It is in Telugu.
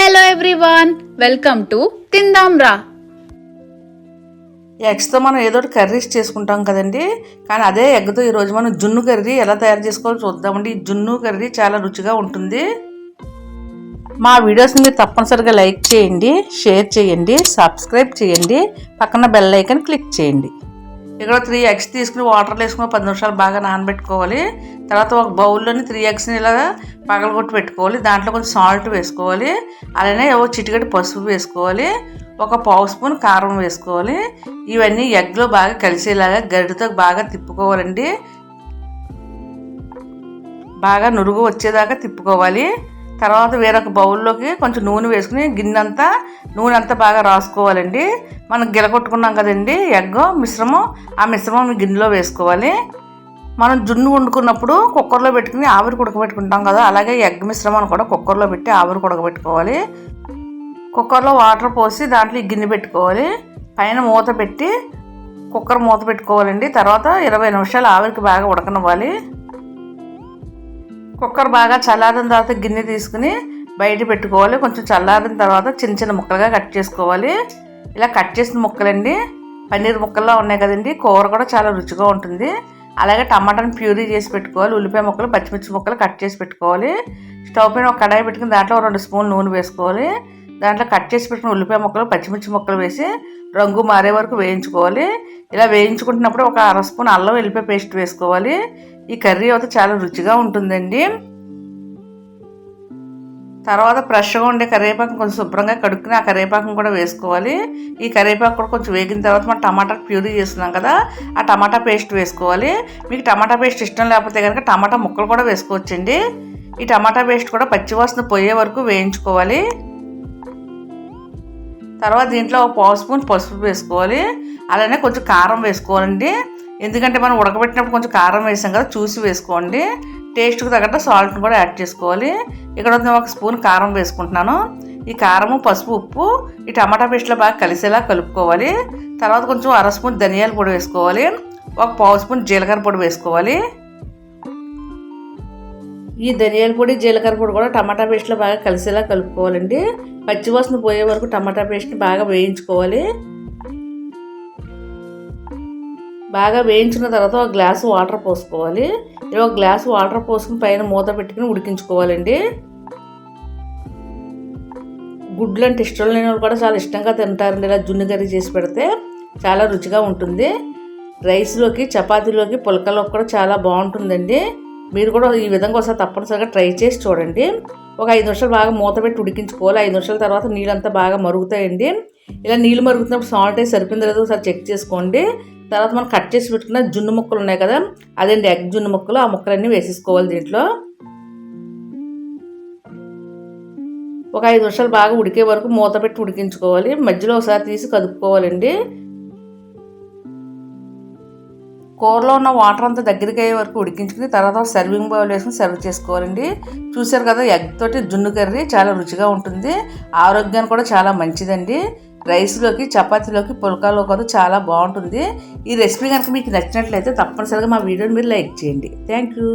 హలో ఎవ్రీవన్ వెల్కమ్ టు తిందాం రా ఎగ్స్తో మనం ఏదో ఒకటి కర్రీస్ చేసుకుంటాం కదండి. కానీ అదే ఎగ్తో ఈరోజు మనం జున్ను కర్రీ ఎలా తయారు చేసుకోవాలో చూద్దామండి. ఈ జున్ను కర్రీ చాలా రుచిగా ఉంటుంది. మా వీడియోస్ని మీరు తప్పనిసరిగా లైక్ చేయండి షేర్ చేయండి సబ్స్క్రైబ్ చేయండి పక్కన బెల్ ఐకన్ క్లిక్ చేయండి. ఇక్కడ త్రీ ఎగ్స్ తీసుకుని వాటర్లో వేసుకుని పది నిమిషాలు బాగా నానబెట్టుకోవాలి. తర్వాత ఒక బౌల్లోని త్రీ ఎగ్స్ని ఇలా పగలగొట్టి పెట్టుకోవాలి. దాంట్లో కొంచెం సాల్ట్ వేసుకోవాలి. అలానే ఓ చిటికటి పసుపు వేసుకోవాలి. ఒక పావు స్పూన్ కారం వేసుకోవాలి. ఇవన్నీ ఎగ్లో బాగా కలిసేలాగా గరిటతో బాగా తిప్పుకోవాలండి. బాగా నురుగు వచ్చేదాకా తిప్పుకోవాలి. తర్వాత వేరొక బౌల్లోకి కొంచెం నూనె వేసుకుని గిన్నెంతా నూనె అంతా బాగా రాసుకోవాలండి. మనం గిలకొట్టుకున్నాం కదండి ఎగ్ మిశ్రమం. ఆ మిశ్రమం గిన్నెలో వేసుకోవాలి. మనం జున్ను వండుకున్నప్పుడు కుక్కర్లో పెట్టుకుని ఆవిరి ఉడకబెట్టుకుంటాం కదా అలాగే ఎగ్ మిశ్రమాన్ని కూడా కుక్కర్లో పెట్టి ఆవిరి ఉడకబెట్టుకోవాలి. కుక్కర్లో వాటర్ పోసి దాంట్లో ఈ గిన్నె పెట్టుకోవాలి. పైన మూత పెట్టి కుక్కర్ మూత పెట్టుకోవాలండి. తర్వాత ఇరవై నిమిషాలు ఆవిరికి బాగా ఉడకనివ్వాలి. కుక్కర్ బాగా చల్లారిన తర్వాత గిన్నె తీసుకుని బయట పెట్టుకోవాలి. కొంచెం చల్లారిన తర్వాత చిన్న చిన్న ముక్కలుగా కట్ చేసుకోవాలి. ఇలా కట్ చేసిన ముక్కలండి. పన్నీర్ ముక్కల్లో ఉన్నాయి కదండి. కూర కూడా చాలా రుచిగా ఉంటుంది. అలాగే టమాటాని ప్యూరీ చేసి పెట్టుకోవాలి. ఉల్లిపాయ ముక్కలు పచ్చిమిర్చి ముక్కలు కట్ చేసి పెట్టుకోవాలి. స్టవ్ పైన ఒక కడాయి పెట్టుకుని దాంట్లో ఒక రెండు స్పూన్ నూనె వేసుకోవాలి. దాంట్లో కట్ చేసి పెట్టుకున్న ఉల్లిపాయ ముక్కలు పచ్చిమిర్చి ముక్కలు వేసి రంగు మారే వరకు వేయించుకోవాలి. ఇలా వేయించుకుంటున్నప్పుడు ఒక అర స్పూన్ అల్లం వెల్లిపాయ పేస్ట్ వేసుకోవాలి. ఈ కర్రీ అయితే చాలా రుచిగా ఉంటుందండి. తర్వాత ఫ్రెష్గా ఉండే కరివేపాకు కొంచెం శుభ్రంగా కడుక్కుని ఆ కరివేపాకును కూడా వేసుకోవాలి. ఈ కరివేపాకు కూడా కొంచెం వేగిన తర్వాత మనం టమాటా ప్యూరీ చేస్తున్నాం కదా ఆ టమాటా పేస్ట్ వేసుకోవాలి. మీకు టమాటా పేస్ట్ ఇష్టం లేకపోతే కనుక టమాటా ముక్కలు కూడా వేసుకోవచ్చండి. ఈ టమాటా పేస్ట్ కూడా పచ్చివాసన పోయే వరకు వేయించుకోవాలి. తర్వాత దీంట్లో ఒక పావు స్పూన్ పసుపు వేసుకోవాలి. అలానే కొంచెం కారం వేసుకోవాలండి. ఎందుకంటే మనం ఉడకబెట్టినప్పుడు కొంచెం కారం వేసాం కదా చూసి వేసుకోండి. టేస్ట్కి తగ్గట్టు సాల్ట్ని కూడా యాడ్ చేసుకోవాలి. ఇక్కడ నేను ఒక స్పూన్ కారం వేసుకుంటున్నాను. ఈ కారము పసుపు ఉప్పు ఈ టమాటా పేస్ట్లో బాగా కలిసేలా కలుపుకోవాలి. తర్వాత కొంచెం అర స్పూన్ ధనియాల పొడి వేసుకోవాలి. ఒక పావు స్పూన్ జీలకర్ర పొడి వేసుకోవాలి. ఈ ధనియాల పొడి జీలకర్ర పొడి కూడా టమాటా పేస్ట్లో బాగా కలిసేలా కలుపుకోవాలండి. పచ్చివాసన పోయే వరకు టమాటా పేస్ట్ని బాగా వేయించుకోవాలి. బాగా వేయించిన తర్వాత ఒక గ్లాసు వాటర్ పోసుకోవాలి. ఇలా ఒక గ్లాసు వాటర్ పోసుకుని పైన మూత పెట్టుకుని ఉడికించుకోవాలండి. గుడ్లు అంటే ఇష్టం లేని వాళ్ళు కూడా చాలా ఇష్టంగా తింటారండి. ఇలా జున్ను కర్రీ చేసి పెడితే చాలా రుచిగా ఉంటుంది. రైస్లోకి చపాతీలోకి పులకలోకి కూడా చాలా బాగుంటుందండి. మీరు కూడా ఈ విధంగా ఒకసారి తప్పనిసరిగా ట్రై చేసి చూడండి. ఒక ఐదు నిమిషాలు బాగా మూత పెట్టి ఉడికించుకోవాలి. ఐదు నిమిషాల తర్వాత నీళ్ళంతా బాగా మరుగుతాయండి. ఇలా నీళ్ళు మరుగుతున్నప్పుడు సాల్ట్ అయితే సరిపోయింది లేదో ఒకసారి చెక్ చేసుకోండి. తర్వాత మనం కట్ చేసి పెట్టుకున్న జున్ను ముక్కలు ఉన్నాయి కదా అదేంటి ఎగ్ జున్ను ముక్కలు? ఆ ముక్కలన్నీ వేసేసుకోవాలి దీంట్లో. ఒక ఐదు నిమిషాలు బాగా ఉడికే వరకు మూత పెట్టి ఉడికించుకోవాలి. మధ్యలో ఒకసారి తీసి కదుపుకోవాలండి. కూరలో ఉన్న వాటర్ అంతా దగ్గరికి అయ్యే వరకు ఉడికించుకుని తర్వాత సర్వింగ్ బౌల్ వేసుకుని సర్వ్ చేసుకోవాలండి. చూసారు కదా ఎగ్ తోటి జున్ను కర్రీ చాలా రుచిగా ఉంటుంది. ఆరోగ్యానికి కూడా చాలా మంచిదండి. రైస్లోకి చపాతీలోకి పుల్కాలో కూడా చాలా బాగుంటుంది. ఈ రెసిపీ కనుక మీకు నచ్చినట్లయితే తప్పనిసరిగా మా వీడియోని మీరు లైక్ చేయండి. Thank you.